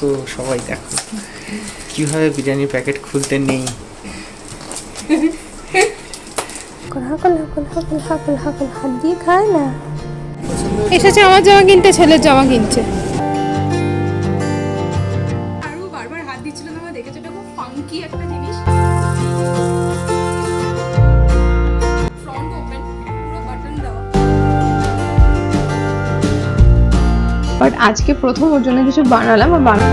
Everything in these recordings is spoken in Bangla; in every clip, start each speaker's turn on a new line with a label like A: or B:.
A: তো সবাই দেখো। কীভাবে বিরিয়ানির প্যাকেট খুলতে নেই।
B: হাকল হাকল হাকল হাকল হাকল হাত দিয়ে খায় না।
C: এসেছে আমার জামা কিনতে ছেলের জামা কিনছে। বাট আজকে প্রথম ওর জন্য কিছু বানালাম আর বানা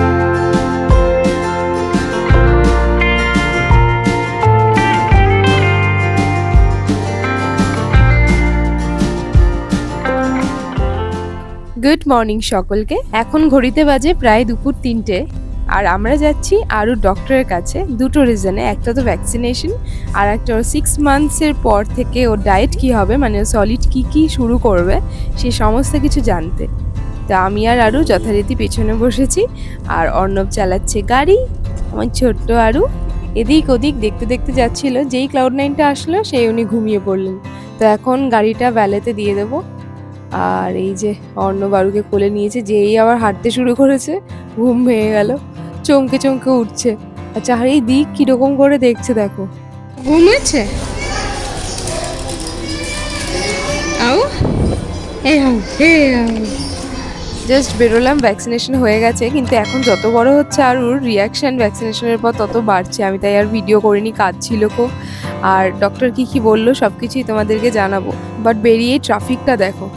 B: গুড মর্নিং সকলকে। এখন ঘড়িতে বাজে প্রায় দুপুর তিনটে। আর আমরা যাচ্ছি আরও ডক্টরের কাছে। দুটো রিজনে একটা তো ভ্যাকসিনেশন আর একটা ওর সিক্স মান্থসের পর থেকে ওর ডায়েট কি হবে? মানে সলিড কি কি শুরু করবে? সে সমস্ত কিছু জানতে। তা আমি আর আরও যথারীতি পেছনে বসেছি আর অর্ণব চালাচ্ছে গাড়ি, আমার ছোট্ট আরু। এদিক ওদিক দেখতে দেখতে যাচ্ছিল, যেই ক্লাউড নাইনটা আসলো, সেই উনি ঘুমিয়ে পড়লেন। তো এখন গাড়িটা ভ্যালেতে দিয়ে দেবো। আর এই যে অন্য বারুকে কোলে নিয়েছে, যেই আবার হাঁটতে শুরু করেছে, ঘুম ভেঙে গেল। চমকে চমকে উঠছে। আচ্ছা আর চারি দিক কীরকম করে দেখছে দেখো।
C: ঘুমেছে আও এই আও হে আও
B: জাস্ট বেরোলাম ভ্যাকসিনেশন হয়ে গেছে, কিন্তু এখন যত বড় হচ্ছে আর ওর রিয়াকশান ভ্যাকসিনেশনের পর তত বাড়ছে। আমি তাই আর ভিডিও করিনি কাজ ছিল খুব। আর ডক্টর কি কি বলল সব কিছুই তোমাদেরকে জানাব। বাট বেরিয়ে ট্রাফিকটা দেখো।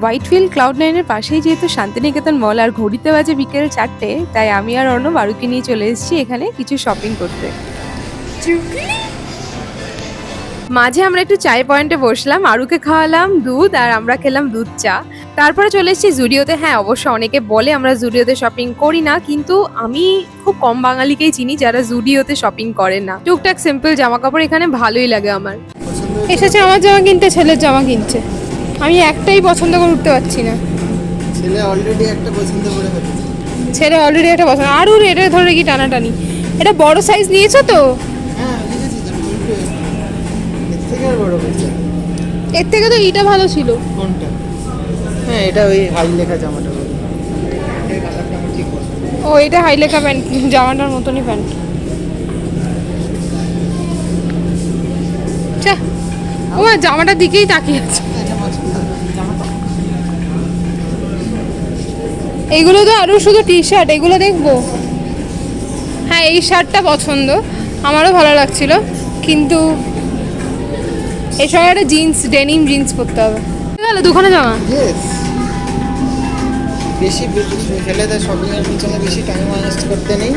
B: হোয়াইটফিল্ড ক্লাউড নাইনের পাশেই যেহেতু শান্তিনিকেতন মল আর ঘড়িতে বাজে বিকেল চারটে, তাই আমি আর অন্য বারুকে নিয়ে চলে এসেছি এখানে কিছু শপিং করতে। মাঝে আমরা একটু চায় পয়েন্টে বসলাম, আরুকে খাওয়ালাম দুধ আর আমরা খেলাম দুধ চা। তারপরে চলে এসেছি জুডিওতে। হ্যাঁ অবশ্য অনেকে বলে আমরা জুডিওতে শপিং করি না কিন্তু আমি খুব কম বাঙালিকেই চিনি যারা জুডিওতে শপিং করে না। টুকটাক সিম্পল জামা কাপড় এখানে ভালোই লাগে আমার।
C: এসেছে আমার জামা কিনতে ছেলের জামা কিনছে। আমি একটাই পছন্দ করে উঠতে পারছি না।
A: ছেলে অলরেডি একটা পছন্দ করে
C: ছেলে অলরেডি একটা পছন্দ। আরও এটা ধরে কি টানাটানি। এটা বড় সাইজ নিয়েছো তো?
A: হ্যাঁ এর থেকে
C: তো এইটা ভালো ছিল।
A: কোনটা? হ্যাঁ এটা ওই হাই লেখা জামাটা।
C: ও, এটা হাইলেখা প্যান্ট, জামাটার মতনই প্যান্ট। ও জামাটার দিকেই তাকিয়ে আছে। এইগুলো তো আরও শুধু টি শার্ট এগুলো দেখব। হ্যাঁ এই শার্টটা পছন্দ, আমারও ভালো লাগছিল। কিন্তু সময় একটা জিন্স, ডেনিম জিন্স পরতে হবে। গেল দুখানে জামা?
A: ইয়েস বেশি ছেলেদের শপিং এর পিছনে বেশি টাইম ওয়েস্ট করতে নেই।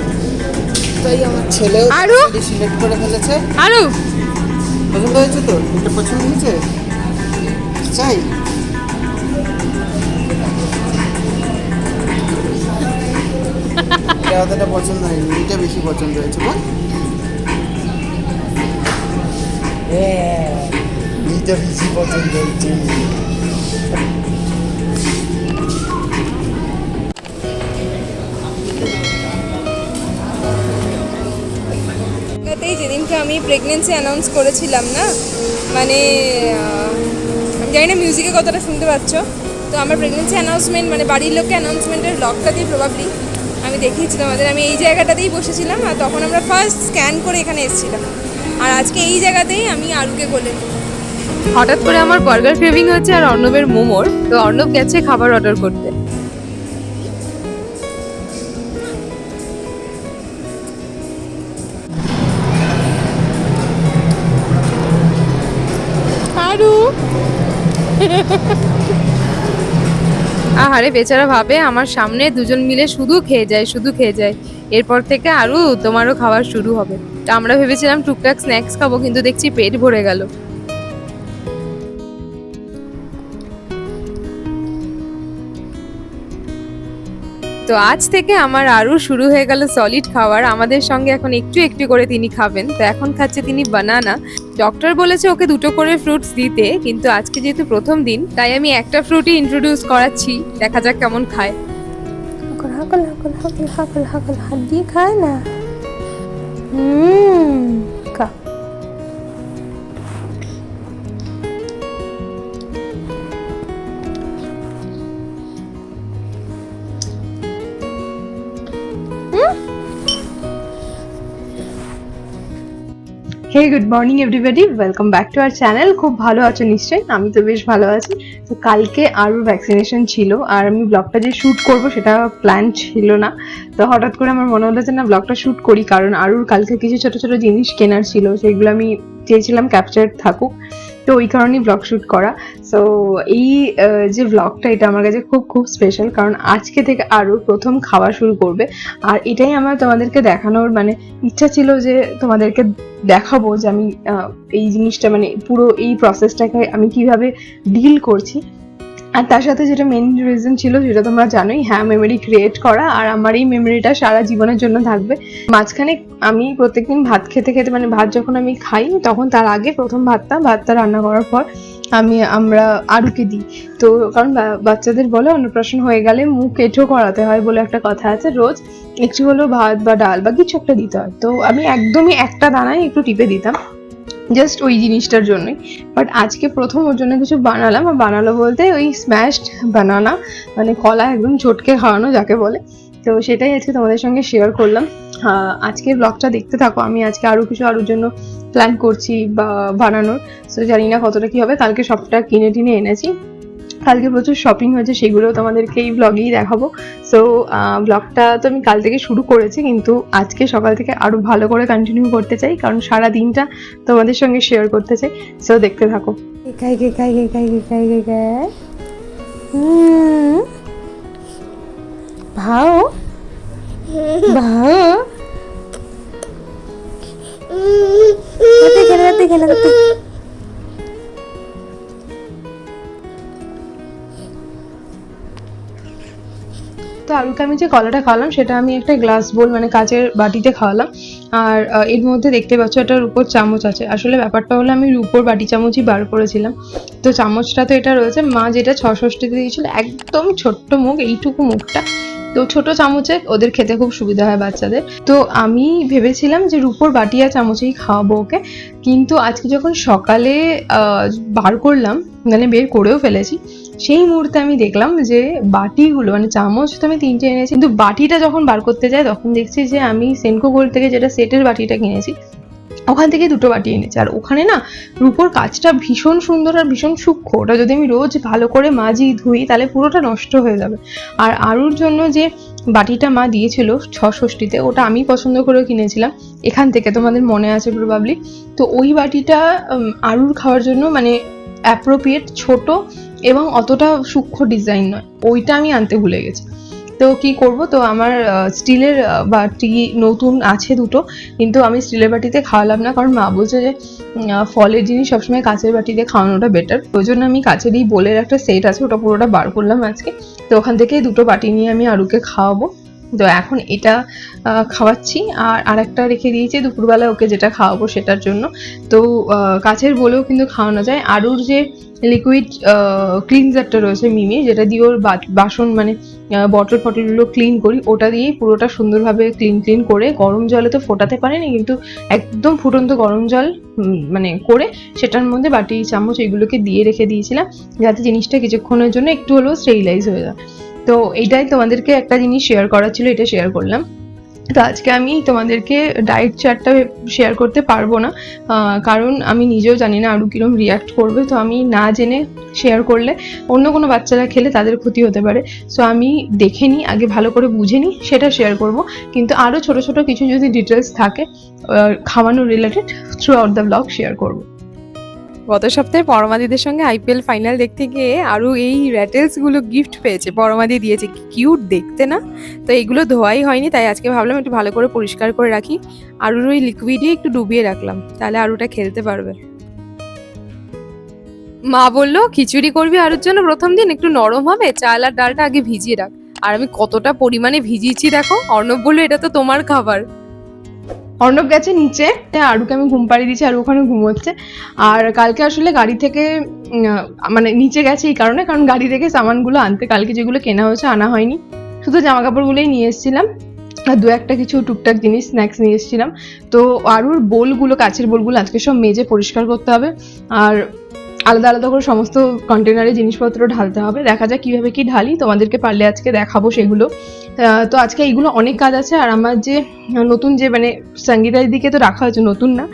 A: তাই আমার ছেলেও
C: আরও?
A: সিলেক্ট করে ফেলেছে।
C: আরও
A: পছন্দ হয়েছে তো? এটা পছন্দ হয়েছে? চাই। এটা অতটা পছন্দ হয়নি। এটা বেশি পছন্দ হয়েছে বল। এইটা বেশি পছন্দ হয়েছে।
B: যেদিনকে আমি প্রেগনেন্সি অ্যানাউন্স করেছিলাম না মানে আমি জানি না মিউজিকে কতটা শুনতে পাচ্ছ, তো আমার প্রেগনেন্সি অ্যানাউন্সমেন্ট মানে বাড়ির লোককে অ্যানাউন্সমেন্টের ব্লগটা দিয়ে প্রবাবলি আমি দেখিয়েছি আমাদের আমি এই জায়গাটাতেই বসেছিলাম আর তখন আমরা ফার্স্ট স্ক্যান করে এখানে এসেছিলাম আর আজকে এই জায়গাতেই আমি আরুকে কোলে। হঠাৎ করে আমার বার্গার ক্রেভিং হচ্ছে আর অর্ণবের মোমোর তো অর্ণব গেছে খাবার অর্ডার করতে। আহারে বেচারা ভাবে আমার সামনে দুজন মিলে শুধু খেয়ে যায় শুধু খেয়ে যায়। এরপর থেকে আরও তোমারও খাবার শুরু হবে। তা আমরা ভেবেছিলাম টুকটাক স্ন্যাক্স খাব কিন্তু দেখছি পেট ভরে গেল। তো আজ থেকে আমার আরও শুরু হয়ে গেল সলিড খাওয়ার। আমাদের সঙ্গে এখন একটু একটু করে তিনি খাবেন। তো এখন খাচ্ছে তিনি বানানা ডক্টর বলেছে ওকে দুটো করে ফ্রুটস দিতে, কিন্তু আজকে যেহেতু প্রথম দিন, তাই আমি একটা ফ্রুটই ইন্ট্রোডিউস করাচ্ছি। দেখা যাক কেমন খায়।
C: হাকল হাকল হাকল হাকল হাকল হাত দিয়ে খায় না? হুম।
B: Hey good morning everybody welcome back to our channel খুব ভালো আছো নিশ্চয়ই? আমি তো বেশ ভালো আছি। তো কালকে আরও ভ্যাকসিনেশন ছিল, আর আমি ব্লগটা যে শ্যুট করব সেটা প্ল্যান ছিল না। তো হঠাৎ করে আমার মনে হলো যে না ব্লগটা শ্যুট করি, কারণ আরুর কালকে কিছু ছোট ছোট জিনিস কেনার ছিল, সেগুলো আমি চেয়েছিলাম ক্যাপচার থাকুক। তো ওই কারণেই ব্লগ শ্যুট করা। সো এই যে ব্লগটা এটা আমার কাছে খুব খুব স্পেশাল কারণ আজকে থেকে আরও প্রথম খাওয়া শুরু করবে। আর এটাই আমার তোমাদেরকে দেখানোর মানে ইচ্ছা ছিল যে তোমাদেরকে দেখাবো যে আমি এই জিনিসটা মানে পুরো এই প্রসেসটাকে আমি কীভাবে ডিল করছি। আর তার সাথে যেটা মেন রিজন ছিল যেটা তোমরা জানোই হ্যাঁ মেমোরি ক্রিয়েট করা আর আমার এই মেমোরিটা সারা জীবনের জন্য থাকবে। মাঝখানে আমি প্রত্যেকদিন ভাত খেতে খেতে মানে ভাত যখন আমি খাই, তখন তার আগে প্রথম ভাতটা ভাতটা রান্না করার পর আমি, আমরা আরুকে দিই। তো কারণ বাচ্চাদের বলে অন্নপ্রাশন হয়ে গেলে মুখ এঁঠো করাতে হয় বলে একটা কথা আছে। রোজ একটু হলেও ভাত বা ডাল বা কিছু একটা দিতে হয়। তো আমি একদমই একটা দানায় একটু টিপে দিতাম। জাস্ট ওই জিনিসটার জন্যই। বাট আজকে প্রথম ওর জন্য কিছু বানালাম, আর বানালো বলতে ওই স্ম্যাশড বানানা মানে কলা একদম ঝটকে খাওয়ানো যাকে বলে। তো সেটাই আজকে তোমাদের সঙ্গে শেয়ার করলাম। আজকের ব্লগটা দেখতে থাকো, আমি আজকে আরও কিছু আরও জন্য প্ল্যান করছি বা বানানোর। সো জানি না কতটা কী হবে, কালকে সবটা কিনে টিনে এনেছি। কালকে প্রচুর শপিং হয়েছে সেগুলো তোমাদেরকে এই ব্লগেই দেখাবো সো ব্লগটা তো আমি কাল থেকে শুরু করেছি কিন্তু আজকে সকাল থেকে আরও ভালো করে কন্টিনিউ করতে চাই কারণ সারা দিনটা তোমাদের সঙ্গে শেয়ার করতে চাই সো দেখতে থাকো
C: খাই গে খাই গে খাই গে খাই গে খাই ভাও ভাও দেখে না
B: তো আরুকে আমি যে কলাটা খাওয়ালাম, সেটা আমি একটা গ্লাস বোল মানে কাচের বাটিতে খাওয়ালাম। আর এর মধ্যে দেখতে পাচ্ছ একটা রূপোর চামচ আছে। আসলে ব্যাপারটা হলো আমি রূপোর বাটি চামচই বার করেছিলাম। তো চামচটা তো এটা রয়েছে। মা যেটা ছ ষষ্ঠীতে দিয়েছিল, একদম ছোট্ট মুখ, এইটুকু মুখটা। তো ছোট চামচে ওদের খেতে খুব সুবিধা হয় বাচ্চাদের। তো আমি ভেবেছিলাম যে রূপোর বাটি আর চামচেই খাওয়াবো ওকে। কিন্তু আজকে যখন সকালে বার করলাম মানে বের করেও ফেলেছি সেই মুহূর্তে আমি দেখলাম যে বাটিগুলো মানে চামচ তো আমি তিনটে এনেছি, কিন্তু বাটিটা যখন বার করতে যাই, তখন দেখছি যে আমি সেনকো গোল্ড থেকে যেটা সেটের বাটিটা কিনেছি, ওখান থেকে দুটো বাটি এনেছি। আর ওখানে না, রূপোর কাজটা ভীষণ সুন্দর আর ভীষণ সূক্ষ্ম। ওটা যদি আমি রোজ ভালো করে মাজি, ধুই, তাহলে পুরোটা নষ্ট হয়ে যাবে। আর আরুর জন্য যে বাটিটা মা দিয়েছিল ছ ষষ্ঠীতে ওটা আমি পছন্দ করে কিনেছিলাম। এখান থেকে তোমাদের মনে আছে প্রবাবলি তো ওই বাটিটা আরুর খাওয়ার জন্য মানে অ্যাপ্রোপ্রিয়েট ছোট এবং অতটা সূক্ষ্ম ডিজাইন নয়। ওইটা আমি আনতে ভুলে গেছি। তো কি করব? তো আমার স্টিলের বাটি নতুন আছে দুটো, কিন্তু আমি স্টিলের বাটিতে খাওয়ালাম না। কারণ মা বলছে যে ফলের জিনিস সবসময় কাঁচের বাটিতে খাওয়ানোটা বেটার ওই জন্য আমি কাঁচেরই বোলের একটা সেট আছে, ওটা পুরোটা বার করলাম আজকে। তো ওখান থেকে দুটো বাটি নিয়ে আমি আরুকে খাওয়াবো। তো এখন এটা খাওয়াচ্ছি। আর আরেকটা রেখে দিয়েছি, দুপুরবেলা ওকে যেটা খাওয়াবো সেটার জন্য। তো কাছের বলেও কিন্তু খাওয়ানো যায়। আরুর যে লিকুইড ক্লিনজারটা রয়েছে মিমি, যেটা দিয়ে ওর বাসন মানে বটল ফটলগুলো ক্লিন করি, ওটা দিয়েই পুরোটা সুন্দরভাবে ক্লিন ক্লিন করে, গরম জলে তো ফোটাতে পারিনি, কিন্তু একদম ফুটন্ত গরম জল মানে করে সেটার মধ্যে বাটি, চামচ এগুলোকে দিয়ে রেখে দিয়েছিলাম, যাতে জিনিসটা কিছুক্ষণের জন্য একটু হলেও স্টেরিলাইজ হয়ে যায়। তো এটাই তোমাদেরকে একটা জিনিস শেয়ার করার ছিল, এটা শেয়ার করলাম। তো আজকে আমি তোমাদেরকে ডায়েট চার্টটা শেয়ার করতে পারব না কারণ আমি নিজেও জানি না আরও কীরকম রিয়াক্ট করবে। তো আমি না জেনে শেয়ার করলে অন্য কোনো বাচ্চারা খেলে তাদের ক্ষতি হতে পারে। সো আমি দেখে নিই, আগে ভালো করে বুঝে নিই, সেটা শেয়ার করব। কিন্তু আরও ছোট ছোট কিছু যদি ডিটেলস থাকে খাওয়ানো related throughout the blog share করব।
D: গত সপ্তাহে পরমাদিদের সঙ্গে আইপিএল ফাইনাল দেখতে গিয়ে আরও এই র্যাটেলসগুলো গিফট পেয়েছে। পরমাদি দিয়েছে কিউট দেখতে না? তো এগুলো ধোয়াই হয়নি, তাই আজকে ভাবলাম একটু ভালো করে পরিষ্কার করে রাখি। আরুর ওই লিকুইডে একটু ডুবিয়ে রাখলাম, তাহলে আরুটা খেলতে পারবে। মা বলল, খিচুড়ি করবি আরুর জন্য? প্রথম দিন একটু নরম হবে, চাল আর ডালটা আগে ভিজিয়ে রাখ। আর আমি কতটা পরিমাণে ভিজিয়েছি দেখো, অর্ণব বলল, এটা তো তোমার খাবার।
B: অর্ণব গেছে নিচে আরুকে আমি ঘুম পাড়িয়ে দিয়েছি, আর ওখানে ঘুমোচ্ছে। আর কালকে আসলে গাড়ি থেকে মানে নিচে গেছে এই কারণে, কারণ গাড়ি থেকে সামানগুলো আনতে কালকে যেগুলো কেনা হয়েছে, আনা হয়নি। শুধু জামা কাপড়গুলোই নিয়ে এসেছিলাম, আর দু একটা কিছু টুকটাক জিনিস স্ন্যাক্স নিয়ে এসেছিলাম। তো আরুর বোলগুলো কাছের বোলগুলো আজকে সব মেজে পরিষ্কার করতে হবে, আর আলাদা আলাদা করে সমস্ত কন্টেনারে জিনিসপত্র ঢালতে হবে। দেখা যাক কীভাবে কি ঢালি, তোমাদেরকে পারলে আজকে দেখাবো সেগুলো। তো আজকে এইগুলো অনেক কাজ আছে, আর আমার যে নতুন যে মানে সঙ্গীতা দিদিকে তো রাখা হয়েছে, নতুন না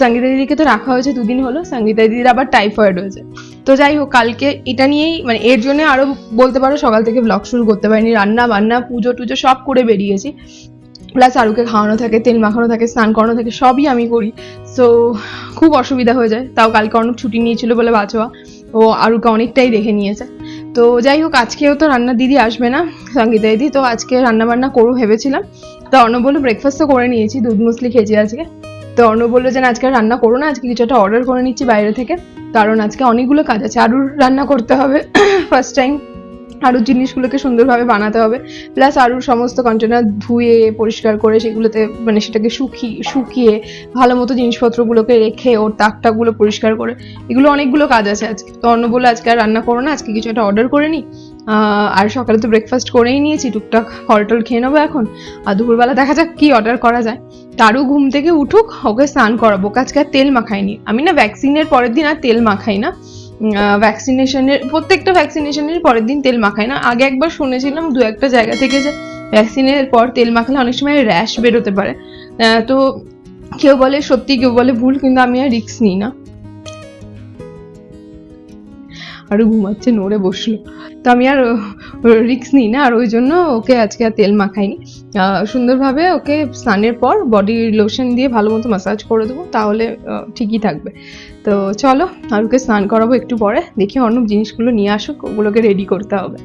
B: সঙ্গীতা দিদিকে তো রাখা হয়েছে দুদিন হলো সঙ্গীতা দিদির আবার টাইফয়েড হয়েছে। তো যাই হোক, কালকে এটা নিয়েই মানে এর জন্য আরও বলতে পারো, সকাল থেকে ব্লগ শুরু করতে পারিনি, রান্না বান্না, পুজো টুজো সব করে বেরিয়েছি। প্লাস আরুকে খাওয়ানো থাকে, তেল মাখানো থাকে, স্নান করানো থাকে, সবই আমি করি। সো খুব অসুবিধা হয়ে যায়, তাও কালকে অনেক ছুটি নিয়েছিল বলে বাঁচোয়া, ও আরুকে অনেকটাই দেখে নিয়েছে। তো যাই হোক, আজকেও তো রান্না দিদি আসবে না, সঙ্গীতা দিদি, তো আজকে রান্না বান্না করব ভেবেছিলাম। তো অর্ণব বলল ব্রেকফাস্ট তো করে নিয়েছি, দুধ মুসলি খেয়েছি আজকে। তো অর্ণব বলল যে আজকে রান্না করো না, আজকে কিছু একটা অর্ডার করে নিচ্ছি বাইরে থেকে। কারণ আজকে অনেকগুলো কাজ আছে আরও রান্না করতে হবে ফার্স্ট টাইম আরুর জিনিসগুলোকে সুন্দরভাবে বানাতে হবে। প্লাস আরও সমস্ত কন্টেনার ধুয়ে, পরিষ্কার করে সেগুলোতে মানে সেটাকে শুকিয়ে শুকিয়ে ভালো মতো জিনিসপত্রগুলোকে রেখে ওর তাকটাকগুলো পরিষ্কার করে। এগুলো অনেকগুলো কাজ আছে আজকে। তো অন্য বলে আজকে আর রান্না করো না, আজকে কিছু একটা অর্ডার করে নিই আর সকালে তো ব্রেকফাস্ট করেই নিয়েছি, টুকটাক ফল টল খেয়ে নেব এখন। আর দুপুরবেলা দেখা যাক কি অর্ডার করা যায়। তারও ঘুম থেকে উঠুক, ওকে স্নান করাবো। ওকে আজকে আর তেল মাখাইনি। আমি না ভ্যাকসিনের পরের দিন আর তেল মাখাই না। ভ্যাকসিনেশনের প্রত্যেকটা ভ্যাকসিনেশনের পরের দিন তেল মাখায় না। আগে একবার শুনেছিলাম দু একটা জায়গা থেকে যে ভ্যাকসিনের পর তেল মাখালে অনেক সময় র্যাশ বেরোতে পারে। তো কেউ বলে সত্যি, কেউ বলে ভুল, কিন্তু আমি আর রিক্স নিই না। আরও ঘুমাচ্ছে, নড়ে বসল। তো আমি আর রিক্স নিই না, আর ওই জন্য ওকে আজকে আর তেল মাখাইনি। সুন্দরভাবে ওকে স্নানের পর বডি লোশন দিয়ে ভালো মতো মাসাজ করে দেবো, তাহলে ঠিকই থাকবে। তো চলো আর ওকে স্নান করাবো একটু পরে। দেখি অর্ণব জিনিসগুলো নিয়ে আসুক, ওগুলোকে রেডি করতে হবে।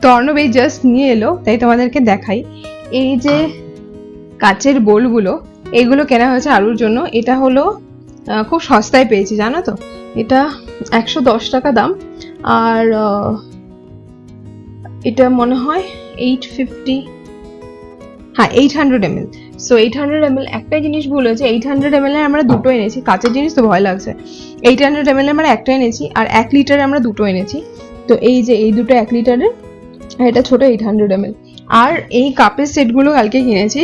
B: তো অর্ণব এই জাস্ট নিয়ে এলো, তাই তোমাদেরকে দেখাই। এই যে কাচের বোলগুলো এইগুলো কেনা হয়েছে আলুর জন্য। এটা হলো খুব সস্তায় পেয়েছি, জানো তো? এটা একশো দশ টাকা দাম। আর এটা মনে হয় এইট ফিফটি হ্যাঁ eight hundred ml so eight hundred ml একটাই জিনিস ভুল হয়েছে এইট হান্ড্রেড এর আমরা দুটো এনেছি, কাঁচের জিনিস তো ভয় লাগছে। এইট হান্ড্রেড এমএল আমরা একটা এনেছি, আর এক লিটারে আমরা দুটো এনেছি। তো এই যে, এই দুটো এক লিটারের এটা ছোট এইট হান্ড্রেড এমএল আর এই কাপের সেটগুলো কালকে কিনেছি,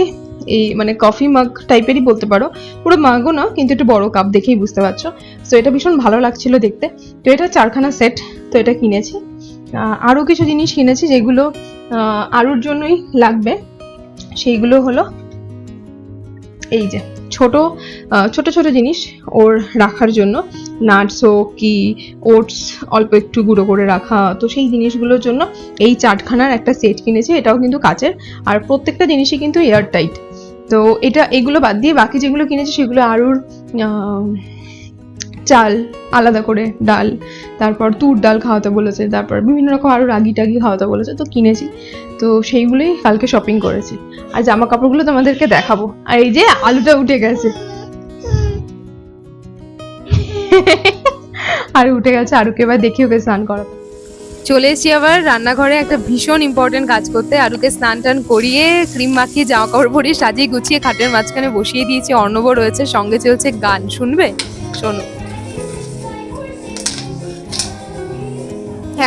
B: এই মানে কফি মাগ টাইপেরই বলতে পারো। পুরো মাগও না, কিন্তু একটু বড় কাপ দেখেই বুঝতে পারছ। তো এটা ভীষণ ভালো লাগছিল দেখতে। তো এটা চারখানা সেট তো এটা কিনেছি। আরও কিছু জিনিস কিনেছি যেগুলো আরুর জন্যই লাগবে। সেইগুলো হলো এই যে, ছোট ছোট ছোট জিনিস ওর রাখার জন্য। নাটস হোক কি, ওটস অল্প একটু গুঁড়ো করে রাখা, তো সেই জিনিসগুলোর জন্য এই চাটখানার একটা সেট কিনেছি, এটাও কিন্তু কাচের। আর প্রত্যেকটা জিনিসই কিন্তু এয়ার টাইট তো এটা, এগুলো বাদ দিয়ে বাকি যেগুলো কিনেছি সেগুলো আরুর চাল, আলাদা করে ডাল, তারপর তুর ডাল খাওয়াতে বলেছে, তারপর বিভিন্ন রকম আরও রাগি টাগি খাওয়াতে বলেছে, তো কিনেছি। তো সেইগুলোই কালকে শপিং করেছি। আর জামা কাপড়গুলো তোমাদেরকে দেখাবো। আর এই যে আলুটা উঠে গেছে। আর উঠে গেছে আরুকে, এবার দেখি ওকে স্নান করাতে।
E: চলে এসেছি আবার রান্নাঘরে একটা ভীষণ ইম্পর্টেন্ট কাজ করতে। আরুকে স্নান টান করিয়ে ক্রিম মাখিয়ে জামা কাপড় পরিয়ে সাজিয়ে গুছিয়ে খাটের মাঝখানে বসিয়ে দিয়েছি। অর্ণব রয়েছে, সঙ্গে চলছে গান, শুনবে? শোনো।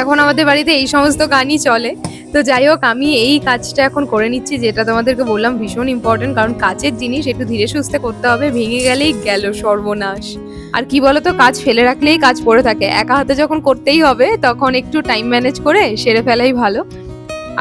E: এখন আমাদের বাড়িতে এই সমস্ত গানই চলে। তো যাই হোক, আমি এই কাজটা এখন করে নিচ্ছি, যেটা তোমাদেরকে বললাম ভীষণ ইম্পর্টেন্ট কারণ কাচের জিনিস একটু ধীরে সুস্থে করতে হবে, ভেঙে গেলেই গেল সর্বনাশ। আর কি বলতো, কাজ ফেলে রাখলেই কাজ পড়ে থাকে। একা হাতে যখন করতেই হবে, তখন একটু টাইম ম্যানেজ করে সেরে ফেলাই ভালো।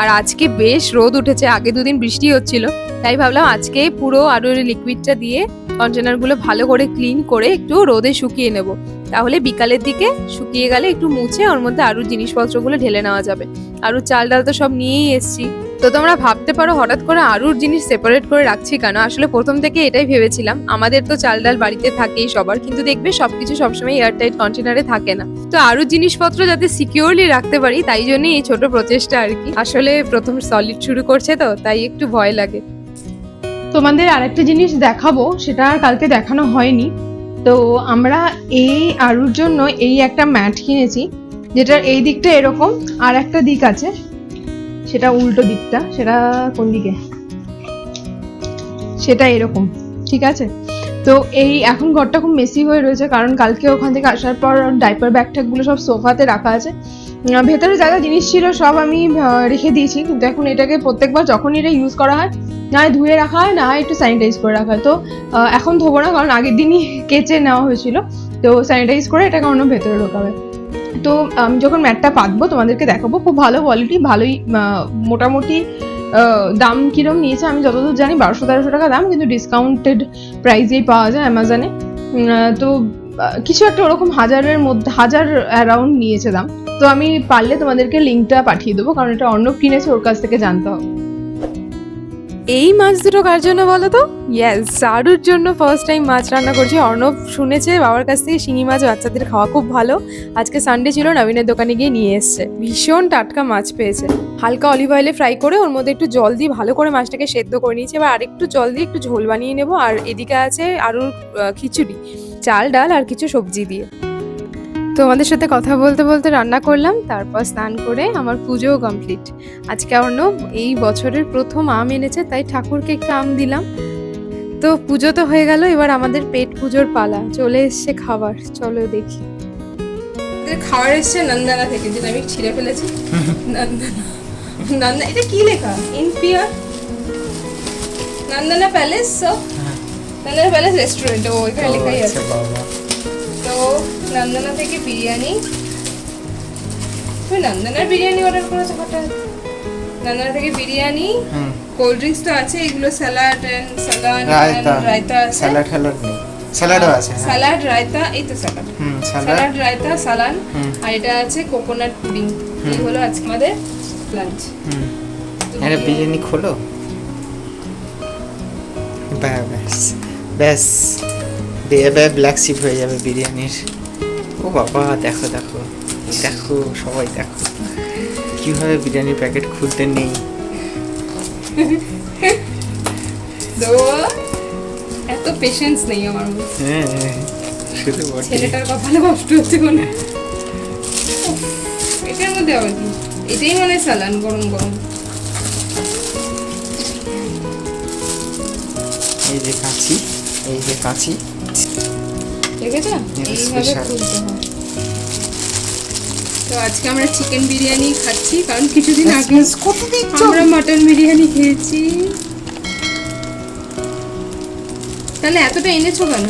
E: আর আজকে বেশ রোদ উঠেছে, আগে দুদিন বৃষ্টি হচ্ছিল, তাই ভাবলাম আজকে পুরো আরও লিকুইডটা দিয়ে কন্টেনারগুলো ভালো করে ক্লিন করে একটু রোদে শুকিয়ে নেব। তাহলে বিকালের দিকে শুকিয়ে গেলে একটু মুছে ওর মধ্যে আরও জিনিসপত্রগুলো ঢেলে নেওয়া যাবে। আরু চাল ডাল তো সব নিয়েই এসছি। তো তোমরা ভাবতে পারো হঠাৎ করে আরুর জিনিস সেপারেট করে রাখছি কেন? আসলে প্রথম থেকে এটাই ভেবেছিলাম। আমাদের তো চাল ডাল বাড়িতে থাকেই সবার, কিন্তু দেখবে সবকিছু সবসময় এয়ারটাইট কন্টেনারে থাকে না। তো আরুর জিনিসপত্র যাতে সিকিউরলি রাখতে পারি, তাই জন্যই এই ছোট প্রচেষ্টা আর কি। আসলে প্রথম সলিড শুরু করছে তো, তাই একটু ভয় লাগে।
B: তোমাদের আরেকটা জিনিস দেখাবো, সেটা আর কালকে দেখানো হয়নি। তো আমরা এই আরুর জন্য এই একটা ম্যাট কিনেছি, যেটার এই দিকটা এরকম, আর একটা দিক আছে। সেটা উল্টো দিকটা, সেটা কোন দিকে? সেটা এরকম, ঠিক আছে? তো এই এখন ঘরটা খুব মেসি হয়ে রয়েছে, কারণ কালকে ওখান থেকে আসার পর ডাইপার ব্যাগ ট্যাগগুলো সব সোফাতে রাখা আছে। ভেতরে যা যা জিনিস ছিল সব আমি রেখে দিয়েছি, কিন্তু এখন এটাকে প্রত্যেকবার যখন এটা ইউজ করা হয় না ধুয়ে রাখা হয়, না একটু স্যানিটাইজ করে রাখা তো এখন ধোবো না, কারণ আগের দিনই কেচে নেওয়া হয়েছিল। তো স্যানিটাইজ করে এটাকে অন্য ভেতরে ঢোকাবে।
C: তো, আমি যখন ম্যাটটা পাতবো, তোমাদেরকে দেখাবো, খুব ভালো কোয়ালিটি ভালোই মোটামুটি দাম কিরম নিয়েছে, আমি যতদূর জানি বারোশো তেরোশো টাকা দাম, কিন্তু ডিসকাউন্টেড প্রাইসেই পাওয়া যায় অ্যামাজনে তো কিছু একটা ওরকম হাজারের মধ্যে, হাজার অ্যারাউন্ড নিয়েছে দাম। তো আমি পারলে তোমাদেরকে লিঙ্কটা পাঠিয়ে দেবো, কারণ এটা অর্ণব কিনেছে, ওর কাছ থেকে জানতে হবে।
B: এই মাছ দুটো কার জন্য বলো তো? ইয়েস সারুর জন্য ফার্স্ট টাইম মাছ রান্না করছি। অর্ণব শুনেছে বাবার কাছ থেকে শিঙি মাছ বাচ্চাদের খাওয়া খুব ভালো। আজকে সানডে ছিল, নবীনের দোকানে গিয়ে নিয়ে এসছে। ভীষণ টাটকা মাছ পেয়েছে। হালকা অলিভ অয়েলে ফ্রাই করে ওর মধ্যে একটু জল দিয়ে ভালো করে মাছটাকে সেদ্ধ করে নিয়েছি। এবার আরেকটু জল দিয়ে একটু ঝোল বানিয়ে নেব। আর এদিকে আছে আরুর খিচুড়ি। চাল, ডাল আর কিছু সবজি দিয়ে। তোমাদের সাথে কথা বলতে বলতে রান্না করলাম তারপর স্নান করে আমার পুজোও কমপ্লিট আজকে অর্ণব এই বছরের প্রথম আম এনেছে তাই ঠাকুরকে একটু আম দিলাম। তো পুজো তো হয়ে গেল এবার আমাদের পেট পুজোর পালা। চলে এসছে খাবার চলো দেখি।
C: খাবার এসছে নন্দনা থেকে যেটা আমি ছিঁড়ে ফেলেছি। নন্দনা। নন্দনা এটা কি লেখা? ইনপিয়ার Nandana palace Nandana palace restaurant ও এখানে লেখাই আছে। তো নন্দনা থেকে বিরিয়ানি তুমি নন্দনার বিরিয়ানি অর্ডার করেছ হঠাৎ নন্দনা থেকে বিরিয়ানি কোল্ড ড্রিঙ্কস তো আছে এগুলো স্যালাড এন্ড স্যালাড
A: রায়তা
C: আছে
A: স্যালাড হ্যালাড নেই স্যালাডও আছে হ্যাঁ
C: স্যালাড রায়তা এই তো salad
A: salad
C: salad raita salan আর এটা আছে কোকোনাট পুডিং এই হলো আজকে আমাদের লাঞ্চ
A: এটা বিরিয়ানি খোলো ব্যাস ব্যাস ব্যাস ব্ল্যাক শিপ হয়ে যাবে বিরিয়ানির ও বাবা দেখো দেখো দেখো সবাই দেখো। কীভাবে বিরিয়ানির প্যাকেট খুলতে নেই।
C: তো এত পেশেন্স নেই আমার
A: হ্যাঁ শুধু বটে।
C: ছেলেটার কপালে কষ্ট হচ্ছে এটার মধ্যে আবার কি? এটাই মনে সালান গরম গরম।
A: এই যে কাঁচি এই যে কাঁচি।
C: দেখেছ এইভাবে খুলতে হয়। তো আজকে আমরা চিকেন বিরিয়ানি খাচ্ছি কারণ কিছুদিন আগে আমরা মাটন বিরিয়ানি খেয়েছি। তাহলে এতটা এনেছো কেন?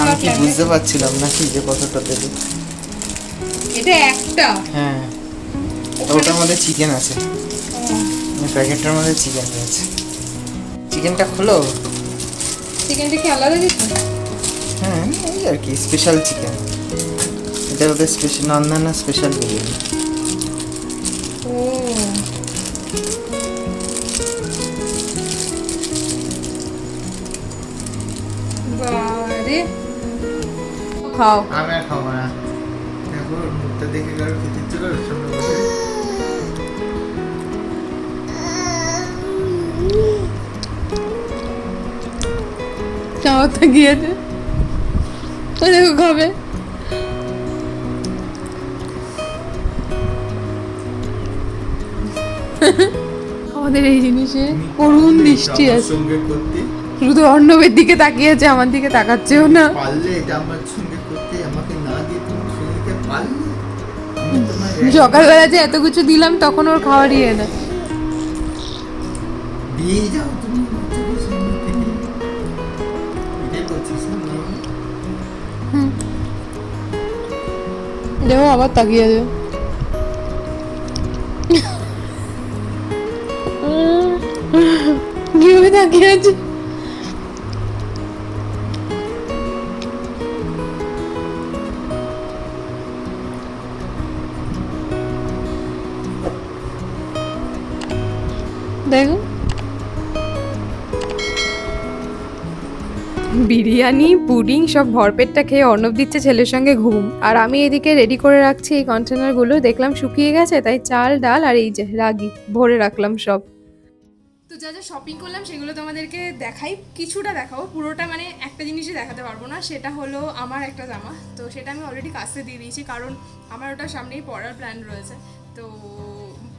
A: আমি বুঝতে পারছিলাম না কি যে কতটা দেবে।
C: এটা একটা।
A: হ্যাঁ। ওটার মধ্যে চিকেন আছে। প্যাকেটটার মধ্যে চিকেন চিকেনটা খোলো?
C: চিকেনটা কি আলাদা দিত
A: হ্যাঁ এই আর কি স্পেশাল চিকেন এটা ওদের স্পেশাল নন্দনা স্পেশাল বিরিয়ানি।
C: ও। বারে
B: খাও।
A: আমি আর
C: চাওয়াতে গিয়েছে। দেখো খাবে আমাদের এই জিনিসে করুণ দৃষ্টি আছে। শুধু অর্ণবের দিকে তাকিয়েছে আমার দিকে তাকাচ্ছেও না।
A: পারলে এটা আমার সঙ্গে করতে আমাকে না দিয়ে তুমি সুনীলকে পারলে?
C: সকালবেলা যে এত কিছু দিলাম তখন ওর খাওয়ার ইয়ে না
A: দিয়ে যাও
C: দেখো আবার তাকিয়ে দেবে কীভাবে তাকিয়ে আছে দেখো
B: বিরিয়ানি, পুডিং সব ভরপেটটা খেয়ে অর্ণব দিচ্ছে ছেলের সঙ্গে ঘুম। আর আমি এদিকে রেডি করে রাখছি এই কন্টেনারগুলো দেখলাম শুকিয়ে গেছে, তাই চাল, ডাল আর এই যে রাগি, ভরে রাখলাম সব।
C: তো যা যা শপিং করলাম, সেগুলো তোমাদেরকে দেখাই। কিছুটা দেখাবো, পুরোটা মানে একটা জিনিসই দেখাতে পারব না। সেটা হলো আমার একটা জামা। তো সেটা আমি অলরেডি কাছে দিয়ে দিয়েছি, কারণ আমার ওটা সামনেই পড়ার প্ল্যান রয়েছে। তো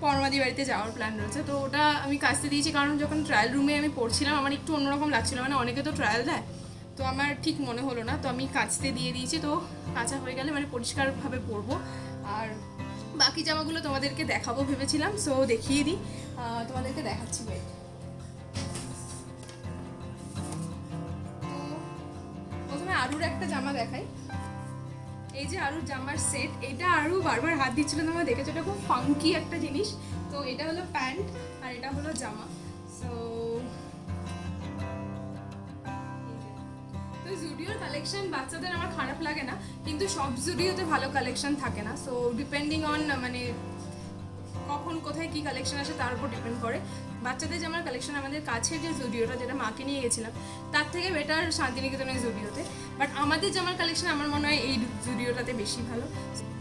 C: পরমাদি বাড়িতে যাওয়ার প্ল্যান রয়েছে। তো ওটা আমি কাছে দিয়েছি, কারণ যখন ট্রায়াল রুমে আমি পড়ছিলাম, আমার একটু অন্যরকম লাগছিল। মানে অনেকে তো ট্রায়াল দেয় তো আমার ঠিক মনে হলো না, তো আমি কাচতে দিয়ে দিয়েছি, তো কাঁচা হয়ে গেলে মানে পরিষ্কারভাবে পরবো। আর বাকি জামাগুলো তোমাদেরকে দেখাবো ভেবেছিলাম সো দেখিয়ে দিই। তোমাদেরকে দেখাচ্ছি. তো প্রথমে আরুর একটা জামা দেখাই। এই যে আরুর জামার সেট এটা আরু বারবার হাত দিচ্ছিল তোমরা দেখেছ? এটা খুব ফাঙ্কি একটা জিনিস। তো এটা হলো প্যান্ট আর এটা হলো জামা। সো কালেকশন বাচ্চাদের আমার খারাপ লাগে না, কিন্তু সব জুডিওতে ভালো কালেকশন থাকে না। সো ডিপেন্ডিং অন মানে কখন, কোথায় কি কালেকশন আসে, তার উপর ডিপেন্ড করে। বাচ্চাদের যেমন কালেকশন আমাদের কাছের যে জুডিওটা, যেটা মাকে নিয়ে গেছিলাম, তার থেকে বেটার শান্তিনিকেতনের জুডিওতে। বাট আমাদের জামার কালেকশন আমার মনে হয় এই জুডিওটাতে বেশি ভালো।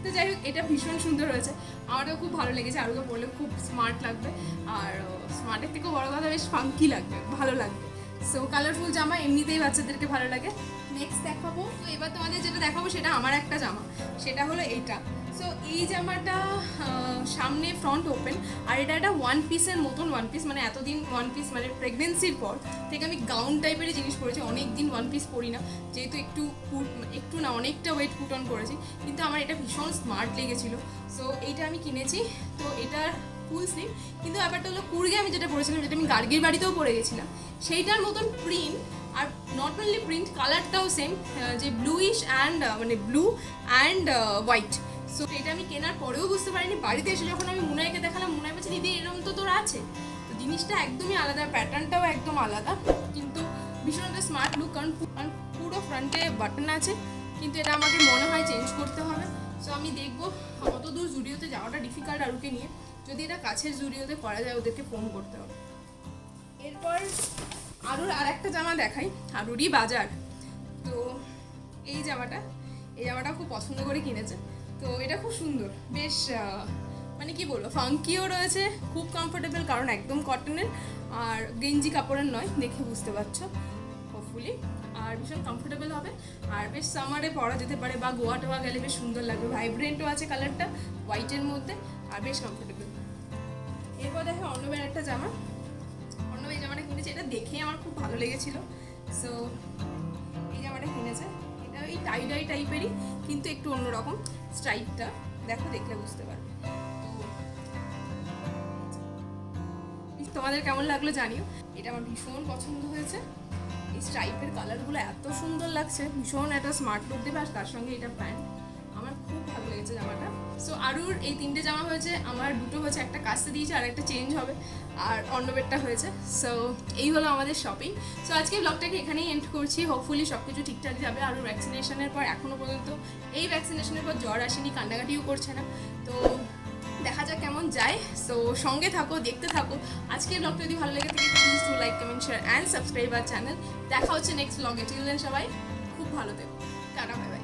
C: তো যাই হোক, এটা ভীষণ সুন্দর হয়েছে। আমারও খুব ভালো লেগেছে আরও বললে খুব স্মার্ট লাগবে। আর স্মার্টের থেকেও বড় কথা, বেশ ফাঙ্কি লাগবে, ভালো লাগবে। সো কালারফুল জামা এমনিতেই বাচ্চাদেরকে ভালো লাগে। নেক্সট দেখাবো। তো এবার তোমাদের যেটা দেখাবো সেটা আমার একটা জামা। সেটা হলো এইটা। সো এই জামাটা সামনে ফ্রন্ট ওপেন আর এটা একটা ওয়ান পিসের মতন ওয়ান পিস মানে এতদিন ওয়ান পিস মানে প্রেগনেন্সির পর থেকে আমি গাউন টাইপেরই জিনিস পরেছি। অনেক দিন ওয়ান পিস পরি না। যেহেতু একটু একটু না, অনেকটা ওয়েট পুট অন করেছি। কিন্তু আমার এটা ভীষণ স্মার্ট লেগেছিল। সো এইটা আমি কিনেছি। তো এটার ফুল স্লিভ কিন্তু ব্যাপারটা হলো, কুর্গে আমি যেটা পরেছিলাম, যেটা আমি গার্গির বাড়িতেও পরে গেছিলাম, সেইটার মতন প্রিন্ট আর নট অনলি প্রিন্ট কালারটাও সেম যে ব্লুইশ অ্যান্ড মানে ব্লু অ্যান্ড হোয়াইট সো এটা আমি কেনার পরেও বুঝতে পারিনি। বাড়িতে এসে যখন আমি মুনাইকে দেখালাম, মুনাই বলছে, দিদি এরকম তো তোর আছে? তো জিনিসটা একদমই আলাদা, প্যাটার্নটাও একদম আলাদা। কিন্তু ভীষণ একটা স্মার্ট লুক কারণ পুরো ফ্রন্টে বাটন আছে, কিন্তু এটা আমাকে মনে হয় চেঞ্জ করতে হবে। সো আমি দেখব কত দূর জুডিওতে যাওয়াটা ডিফিকাল্ট আরুকে নিয়ে। যদি এটা কাছের জুডিওতে করা যায়, ওদেরকে ফোন করতে হবে। এরপর আরুর আর একটা জামা দেখাই, আরুরই বাজার। তো এই জামাটা এই জামাটা খুব পছন্দ করে কিনেছে। তো এটা খুব সুন্দর, বেশ মানে কি বলব ফাঙ্কিও রয়েছে, খুব কমফোর্টেবল কারণ একদম কটনের আর গেঞ্জি কাপড়ের নয়, দেখে বুঝতে পারছ হোপফুলি আর ভীষণ কমফোর্টেবল হবে। আর বেশ সামারে পরা যেতে পারে, বা গোয়া টোয়া গেলে বেশ সুন্দর লাগবে। ভাইব্রেন্টও আছে কালারটা হোয়াইটের মধ্যে, আর বেশ কমফোর্টেবল এরপর দেখো অন্নবের একটা জামা। এটা দেখে আমার খুব ভালো লেগেছিল। সো এই জামাটা কিনেছে, এটা ওই টাই ডাই টাইপেরই কিন্তু একটু অন্যরকম স্ট্রাইপটা দেখো, দেখলে বুঝতে পারবে। তোমাদের কেমন লাগল জানিও। এটা আমার ভীষণ পছন্দ হয়েছে। এই স্ট্রাইপের কালারগুলো এত সুন্দর লাগছে। ভীষণ একটা স্মার্ট লুক দেবে, আর তার সঙ্গে এটা প্যান্ট আমার খুব ভালো লেগেছে জামাটা। সো আরুর এই তিনটে জামা হয়েছে, আমার দুটো হয়েছে, একটা কাচতে দিয়েছে, আর একটা চেঞ্জ হবে। আর অন্নবেরটা হয়েছে। সো এই হলো আমাদের শপিং সো আজকে ব্লগটাকে এখানেই এন্ড করছি। হোপফুলি সব কিছু ঠিকঠাক যাবে। আরও ভ্যাকসিনেশনের পর এখনও পর্যন্ত এই ভ্যাকসিনেশনের পর জ্বর আসেনি, কান্নাকাটিও করছে না। তো, দেখা যাক কেমন যায়। সো সঙ্গে থাকো, দেখতে থাকো। আজকের ব্লগটা যদি ভালো লেগে থাকে please to like comment share and subscribe R channel দেখা হচ্ছে নেক্সট ব্লগে টিলেন সবাই, খুব ভালো থেকো। Tata bye